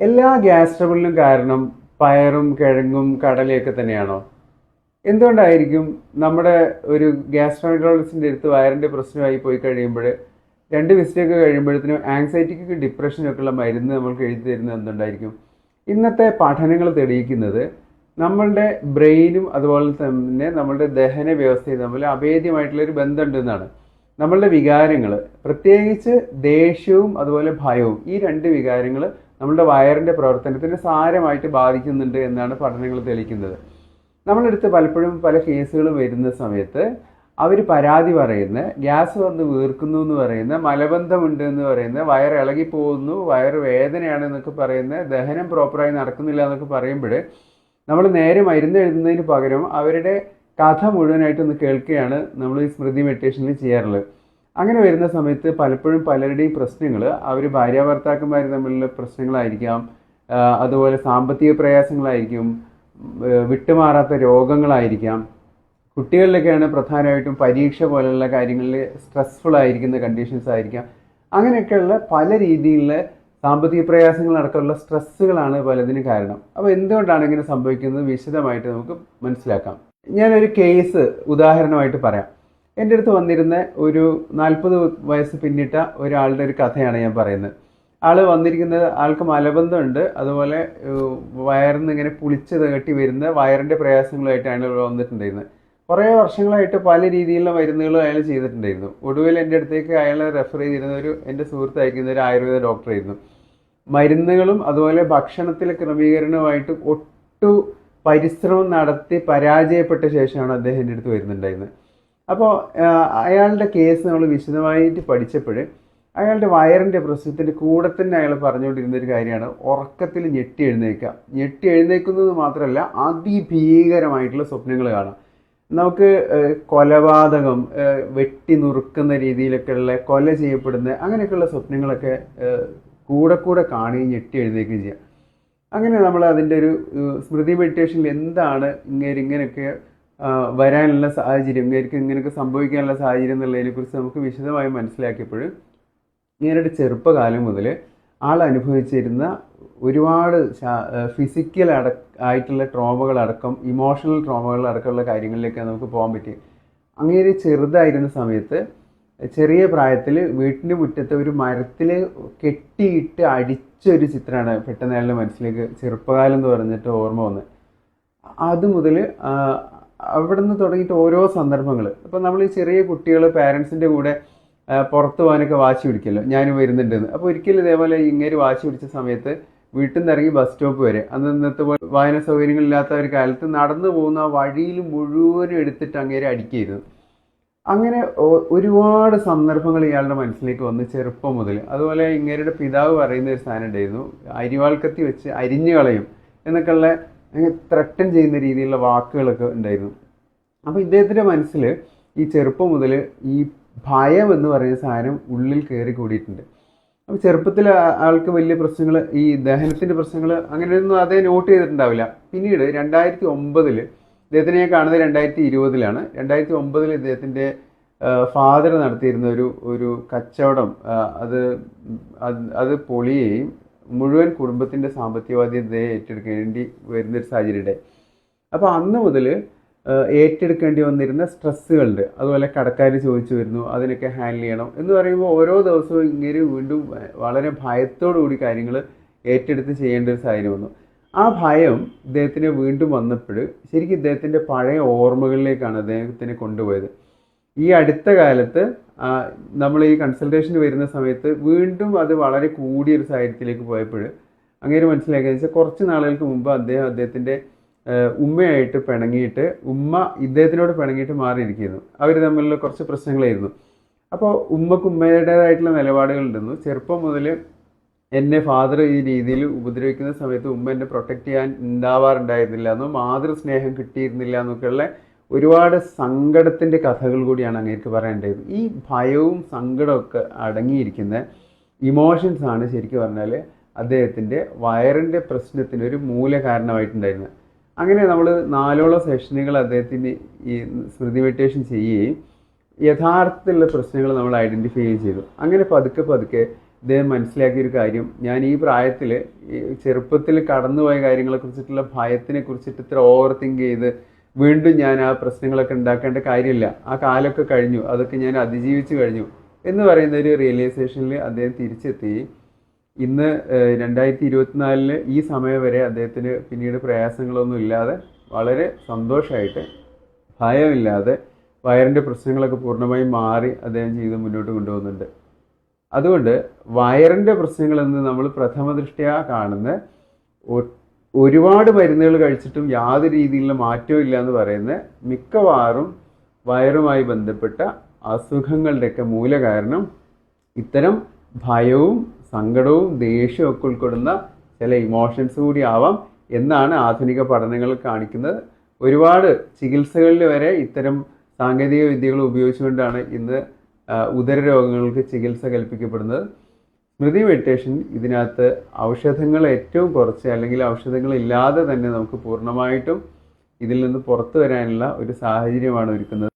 എല്ലാ ഗ്യാസ് ട്രബിളിനും കാരണം പയറും കിഴങ്ങും കടലയൊക്കെ തന്നെയാണോ? എന്തുകൊണ്ടായിരിക്കും നമ്മുടെ ഒരു ഗ്യാസ്ട്രോൻട്രോളജിസ്റ്റിന്റെ അടുത്ത് വയറിന്റെ പ്രശ്നമായി പോയി കഴിയുമ്പോൾ രണ്ട് വിസിറ്റൊക്കെ കഴിയുമ്പോഴത്തേനും ആങ്സൈറ്റിക്ക് ഡിപ്രഷനൊക്കെ ഉള്ള മരുന്ന് നമ്മൾക്ക് എഴുതി തരുന്നത് എന്തുകൊണ്ടായിരിക്കും? ഇന്നത്തെ പഠനങ്ങൾ തെളിയിക്കുന്നത് നമ്മളുടെ ബ്രെയിനും അതുപോലെ തന്നെ നമ്മളുടെ ദഹന വ്യവസ്ഥയും തമ്മിൽ അഭേദ്യമായിട്ടുള്ളൊരു ബന്ധമുണ്ടെന്നാണ്. നമ്മളുടെ വികാരങ്ങൾ പ്രത്യേകിച്ച് ദേഷ്യവും അതുപോലെ ഭയവും ഈ രണ്ട് വികാരങ്ങൾ നമ്മളുടെ വയറിന്റെ പ്രവർത്തനത്തിന് സാരമായിട്ട് ബാധിക്കുന്നുണ്ട് എന്നാണ് പഠനങ്ങൾ തെളിയിക്കുന്നത്. നമ്മളെടുത്ത് പലപ്പോഴും പല കേസുകളും വരുന്ന സമയത്ത് അവർ പരാതി പറയുന്ന ഗ്യാസ് വന്ന് വീർക്കുന്നു എന്ന് പറയുന്ന മലബന്ധമുണ്ട് എന്ന് പറയുന്ന വയർ ഇളകി പോകുന്നു വയറ് വേദനയാണ് എന്നൊക്കെ പറയുന്ന ദഹനം പ്രോപ്പറായി നടക്കുന്നില്ല എന്നൊക്കെ പറയുമ്പോൾ നമ്മൾ നേരെ മരുന്ന് എഴുതുന്നതിന് പകരം അവരുടെ കഥ മുഴുവനായിട്ടൊന്ന് കേൾക്കുകയാണ് നമ്മൾ ഈ സ്മൃതി മെഡിറ്റേഷനിൽ ചെയ്യാറുള്ളത്. അങ്ങനെ വരുന്ന സമയത്ത് പലപ്പോഴും പലരുടെയും പ്രശ്നങ്ങൾ അവർ ഭാര്യ ഭർത്താക്കന്മാർ തമ്മിലുള്ള പ്രശ്നങ്ങളായിരിക്കാം അതുപോലെ സാമ്പത്തിക പ്രയാസങ്ങളായിരിക്കും വിട്ടുമാറാത്ത രോഗങ്ങളായിരിക്കാം. കുട്ടികളിലൊക്കെയാണ് പ്രധാനമായിട്ടും പരീക്ഷ പോലുള്ള കാര്യങ്ങളിൽ സ്ട്രെസ്ഫുൾ ആയിരിക്കുന്ന കണ്ടീഷൻസ് ആയിരിക്കാം. അങ്ങനെയൊക്കെയുള്ള പല രീതിയിലുള്ള സാമ്പത്തിക പ്രയാസങ്ങൾ അടക്കമുള്ള സ്ട്രെസ്സുകളാണ് പലതിനും കാരണം. അപ്പോൾ എന്തുകൊണ്ടാണ് ഇങ്ങനെ സംഭവിക്കുന്നത്? വിശദമായിട്ട് നമുക്ക് മനസ്സിലാക്കാം. ഞാനൊരു കേസ് ഉദാഹരണമായിട്ട് പറയാം. എന്റെ അടുത്ത് വന്നിരുന്ന ഒരു നാൽപ്പത് വയസ്സ് പിന്നിട്ട ഒരാളുടെ ഒരു കഥയാണ് ഞാൻ പറയുന്നത്. ആൾ വന്നിരിക്കുന്നത് ആൾക്ക് മലബന്ധമുണ്ട്. അതുപോലെ വയറിന്ന് ഇങ്ങനെ പുളിച്ച് തകട്ടി വരുന്ന വയറിന്റെ പ്രയാസങ്ങളായിട്ടാണ് ഇവിടെ വന്നിട്ടുണ്ടായിരുന്നത്. കുറേ വർഷങ്ങളായിട്ട് പല രീതിയിലുള്ള മരുന്നുകളും അയാൾ ചെയ്തിട്ടുണ്ടായിരുന്നു. ഒടുവിൽ എന്റെ അടുത്തേക്ക് അയാളെ റെഫർ ചെയ്തിരുന്ന ഒരു എന്റെ സുഹൃത്ത് അയക്കുന്ന ഒരു ആയുർവേദ ഡോക്ടറായിരുന്നു മരുന്നുകളും അതുപോലെ ഭക്ഷണത്തിലെ ക്രമീകരണവുമായിട്ട് ഒട്ടു പരിശ്രമം നടത്തി പരാജയപ്പെട്ട ശേഷമാണ് അദ്ദേഹം എന്റെ അടുത്ത് വരുന്നുണ്ടായിരുന്നത്. അപ്പോൾ അയാളുടെ കേസ് നമ്മൾ വിശദമായിട്ട് പഠിച്ചപ്പോൾ അയാളുടെ വയറിന്റെ പ്രശ്നത്തിന്റെ കൂടെ തന്നെ അയാൾ പറഞ്ഞുകൊണ്ടിരുന്ന ഒരു കാര്യമാണ് ഉറക്കത്തിൽ ഞെട്ടി എഴുന്നേക്കുക ഞെട്ടി എഴുന്നേക്കുന്നത് മാത്രമല്ല അതിഭീകരമായിട്ടുള്ള സ്വപ്നങ്ങൾ കാണാം. നമുക്ക് കൊലപാതകം വെട്ടി നുറുക്കുന്ന രീതിയിലൊക്കെയുള്ള കൊല ചെയ്യപ്പെടുന്ന അങ്ങനെയൊക്കെയുള്ള സ്വപ്നങ്ങളൊക്കെ കൂടെ കൂടെ കാണുകയും ഞെട്ടി എഴുന്നേക്കുകയും ചെയ്യാം. അങ്ങനെ നമ്മൾ അതിന്റെ ഒരു സ്മൃതി മെഡിറ്റേഷനിൽ എന്താണ് ഇങ്ങനെ ഇങ്ങനെയൊക്കെ വരാനുള്ള സാഹചര്യം ഇവർക്ക് ഇങ്ങനെയൊക്കെ സംഭവിക്കാനുള്ള സാഹചര്യം എന്നുള്ളതിനെക്കുറിച്ച് നമുക്ക് വിശദമായി മനസ്സിലാക്കിയപ്പോൾ ഇങ്ങനെയുടെ ചെറുപ്പകാലം മുതൽ ആൾ അനുഭവിച്ചിരുന്ന ഒരുപാട് ഫിസിക്കൽ അട ആയിട്ടുള്ള ട്രോമകളടക്കം ഇമോഷണൽ ട്രോമകളടക്കമുള്ള കാര്യങ്ങളിലേക്ക് നമുക്ക് പോകാൻ പറ്റി അങ്ങനെ ചെറുതായിരുന്ന സമയത്ത് ചെറിയ പ്രായത്തിൽ വീട്ടിന്റെ മുറ്റത്തെ ഒരു മരത്തിൽ കെട്ടിയിട്ട് അടിച്ചൊരു ചിത്രമാണ് പെട്ടെന്ന് അയാളുടെ മനസ്സിലേക്ക് ചെറുപ്പകാലം എന്ന് പറഞ്ഞിട്ട് ഓർമ്മ വന്നത് അത് മുതൽ അവിടെ നിന്ന് തുടങ്ങിയിട്ട് ഓരോ സന്ദർഭങ്ങൾ ഇപ്പം നമ്മൾ ഈ ചെറിയ കുട്ടികൾ പാരൻസിന്റെ കൂടെ പുറത്ത് പോകാനൊക്കെ വാശി പിടിക്കല്ലോ. ഞാനും വരുന്നുണ്ടെന്ന്. അപ്പോൾ ഒരിക്കലും ഇതേപോലെ ഇങ്ങനെ വാശി പിടിച്ച സമയത്ത് വീട്ടിൽ നിന്ന് ഇറങ്ങി ബസ് സ്റ്റോപ്പ് വരെ. അന്ന് ഇന്നത്തെ പോലെ വായന സൗകര്യങ്ങളില്ലാത്ത ഒരു കാലത്ത് നടന്നു പോകുന്ന വഴിയിൽ മുഴുവനും എടുത്തിട്ട് അങ്ങേരെ അടിക്കുകയായിരുന്നു അങ്ങനെ ഒരുപാട് സന്ദർഭങ്ങൾ ഇയാളുടെ മനസ്സിലേക്ക് വന്ന് ചെറുപ്പം മുതൽ അതുപോലെ ഇങ്ങേരുടെ പിതാവ് പറയുന്ന ഒരു സാധനം ഉണ്ടായിരുന്നു. അരിവാൾക്കത്തി വെച്ച് അരിഞ്ഞു കളയും. എന്നൊക്കെയുള്ള ത്രട്ടൻ ചെയ്യുന്ന രീതിയിലുള്ള വാക്കുകളൊക്കെ ഉണ്ടായിരുന്നു. അപ്പോൾ ഇദ്ദേഹത്തിന്റെ മനസ്സിൽ ഈ ചെറുപ്പം മുതൽ ഈ ഭയം എന്ന് പറയുന്ന സാധനം ഉള്ളിൽ കയറി കൂടിയിട്ടുണ്ട്. അപ്പോൾ ചെറുപ്പത്തിൽ ആൾക്ക് വലിയ പ്രശ്നങ്ങൾ ഈ ദഹനത്തിന്റെ പ്രശ്നങ്ങൾ അങ്ങനെയൊന്നും അതേ നോട്ട് ചെയ്തിട്ടുണ്ടാവില്ല. പിന്നീട് രണ്ടായിരത്തി ഒമ്പതിൽ ഇദ്ദേഹത്തിനെ ഞാൻ കാണുന്നത് രണ്ടായിരത്തി ഇരുപതിലാണ് രണ്ടായിരത്തി ഒമ്പതിൽ ഇദ്ദേഹത്തിന്റെ ഫാദർ നടത്തിയിരുന്ന ഒരു ഒരു കച്ചവടം അത് അത് പൊളിയുകയും മുഴുവൻ കുടുംബത്തിന്റെ സാമ്പത്തിക ബാധ്യതയെ ഏറ്റെടുക്കേണ്ടി വരുന്നൊരു സാഹചര്യം ഉണ്ടായി അപ്പോൾ അന്ന് മുതൽ ഏറ്റെടുക്കേണ്ടി വന്നിരുന്ന സ്ട്രെസ്സുകളുണ്ട്. അതുപോലെ കടക്കാർ ചോദിച്ചു വരുന്നു അതിനൊക്കെ ഹാൻഡിൽ ചെയ്യണം എന്ന് പറയുമ്പോൾ ഓരോ ദിവസവും ഇങ്ങനെ വീണ്ടും വളരെ കൂടി കാര്യങ്ങൾ ഏറ്റെടുത്ത് ചെയ്യേണ്ട ഒരു സാഹചര്യം വന്നു. ആ ഭയം ഇദ്ദേഹത്തിന് വീണ്ടും വന്നപ്പോൾ ശരിക്കും ഇദ്ദേഹത്തിന്റെ പഴയ ഓർമ്മകളിലേക്കാണ് അദ്ദേഹത്തിനെ കൊണ്ടുപോയത്. ഈ അടുത്ത കാലത്ത് നമ്മൾ ഈ കൺസൾട്ടേഷന് വരുന്ന സമയത്ത് വീണ്ടും അത് വളരെ കൂടിയ ഒരു സാഹചര്യത്തിലേക്ക് പോയപ്പോൾ അങ്ങനെ മനസ്സിലാക്കിയെന്ന് വെച്ചാൽ കുറച്ച് നാളുകൾക്ക് മുമ്പ് അദ്ദേഹം അദ്ദേഹത്തിന്റെ ഉമ്മയായിട്ട് പിണങ്ങിയിട്ട് ഉമ്മ ഇദ്ദേഹത്തിനോട് പിണങ്ങിയിട്ട് മാറിയിരിക്കുന്നു. അവർ തമ്മിലുള്ള കുറച്ച് പ്രശ്നങ്ങളായിരുന്നു. അപ്പോൾ ഉമ്മക്ക് ഉമ്മയുടേതായിട്ടുള്ള നിലപാടുകളുണ്ടെന്നു. ചെറുപ്പം മുതൽ എന്നെ ഫാദർ ഈ രീതിയിൽ ഉപദ്രവിക്കുന്ന സമയത്ത് ഉമ്മ എന്നെ പ്രൊട്ടക്റ്റ് ചെയ്യാൻ ഉണ്ടാവാറുണ്ടായിരുന്നില്ല എന്നോ മാതൃസ്നേഹം കിട്ടിയിരുന്നില്ല എന്നൊക്കെയുള്ള ഒരുപാട് സങ്കടത്തിന്റെ കഥകൾ കൂടിയാണ് അങ്ങേക്ക് പറയേണ്ടത്. ഈ ഭയവും സങ്കടമൊക്കെ അടങ്ങിയിരിക്കുന്ന ഇമോഷൻസ് ആണ് ശരിക്കും പറഞ്ഞാൽ അദ്ദേഹത്തിന്റെ വയറിന്റെ പ്രശ്നത്തിന് ഒരു മൂല കാരണമായിട്ടുണ്ടായിരുന്നത്. അങ്ങനെ നമ്മൾ നാലോളം സെഷനുകൾ അദ്ദേഹത്തിന് ഈ സ്മൃതി മെഡിറ്റേഷൻ ചെയ്യുകയും യഥാർത്ഥത്തിലുള്ള പ്രശ്നങ്ങൾ നമ്മൾ ഐഡന്റിഫൈ ചെയ്തു. അങ്ങനെ പതുക്കെ പതുക്കെ ഇദ്ദേഹം മനസ്സിലാക്കിയൊരു കാര്യം ഞാൻ ഈ പ്രായത്തിൽ ചെറുപ്പത്തിൽ കടന്നുപോയ കാര്യങ്ങളെ കുറിച്ചിട്ടുള്ള ഭയത്തിനെ കുറിച്ചിട്ട് ഇത്ര ഓവർ തിങ്ക് ചെയ്ത് വീണ്ടും ഞാൻ ആ പ്രശ്നങ്ങളൊക്കെ ഉണ്ടാക്കേണ്ട കാര്യമില്ല. ആ കാലമൊക്കെ കഴിഞ്ഞു. അതൊക്കെ ഞാൻ അതിജീവിച്ച് കഴിഞ്ഞു. എന്ന് പറയുന്ന ഒരു റിയലൈസേഷനിൽ അദ്ദേഹം തിരിച്ചെത്തി. ഇന്ന് രണ്ടായിരത്തി ഇരുപത്തിനാലിന് ഈ സമയം വരെ അദ്ദേഹത്തിന് പിന്നീട് പ്രയാസങ്ങളൊന്നും ഇല്ലാതെ വളരെ സന്തോഷമായിട്ട് ഭയമില്ലാതെ വയറിന്റെ പ്രശ്നങ്ങളൊക്കെ പൂർണമായും മാറി അദ്ദേഹം ജീവിതം മുന്നോട്ട് കൊണ്ടുപോകുന്നുണ്ട്. അതുകൊണ്ട് വയറിന്റെ പ്രശ്നങ്ങളെന്ന് നമ്മൾ പ്രഥമ ദൃഷ്ടിയാ കാണുന്ന ഒരുപാട് മരുന്നുകൾ കഴിച്ചിട്ടും യാതൊരു രീതിയിലുള്ള മാറ്റവും ഇല്ല എന്ന് പറയുന്ന മിക്കവാറും വയറുമായി ബന്ധപ്പെട്ട അസുഖങ്ങളുടെയൊക്കെ മൂല കാരണം ഇത്തരം ഭയവും സങ്കടവും ദേഷ്യവും ഒക്കെ ഉൾക്കൊള്ളുന്ന ചില ഇമോഷൻസ് കൂടി ആവാം എന്നാണ് ആധുനിക പഠനങ്ങൾ കാണിക്കുന്നത്. ഒരുപാട് ചികിത്സകളിൽ വരെ ഇത്തരം സാങ്കേതിക വിദ്യകൾ ഉപയോഗിച്ചുകൊണ്ടാണ് ഇന്ന് ഉദര രോഗങ്ങൾക്ക് ചികിത്സ കൽപ്പിക്കപ്പെടുന്നത്. സ്മൃതി മെഡിറ്റേഷൻ ഇതിനകത്ത് ഔഷധങ്ങൾ ഏറ്റവും കുറച്ച് അല്ലെങ്കിൽ ഔഷധങ്ങൾ ഇല്ലാതെ തന്നെ നമുക്ക് പൂർണമായിട്ടും ഇതിൽ നിന്ന് പുറത്തു വരാനുള്ള ഒരു സാഹചര്യമാണ് ഒരുക്കുന്നത്.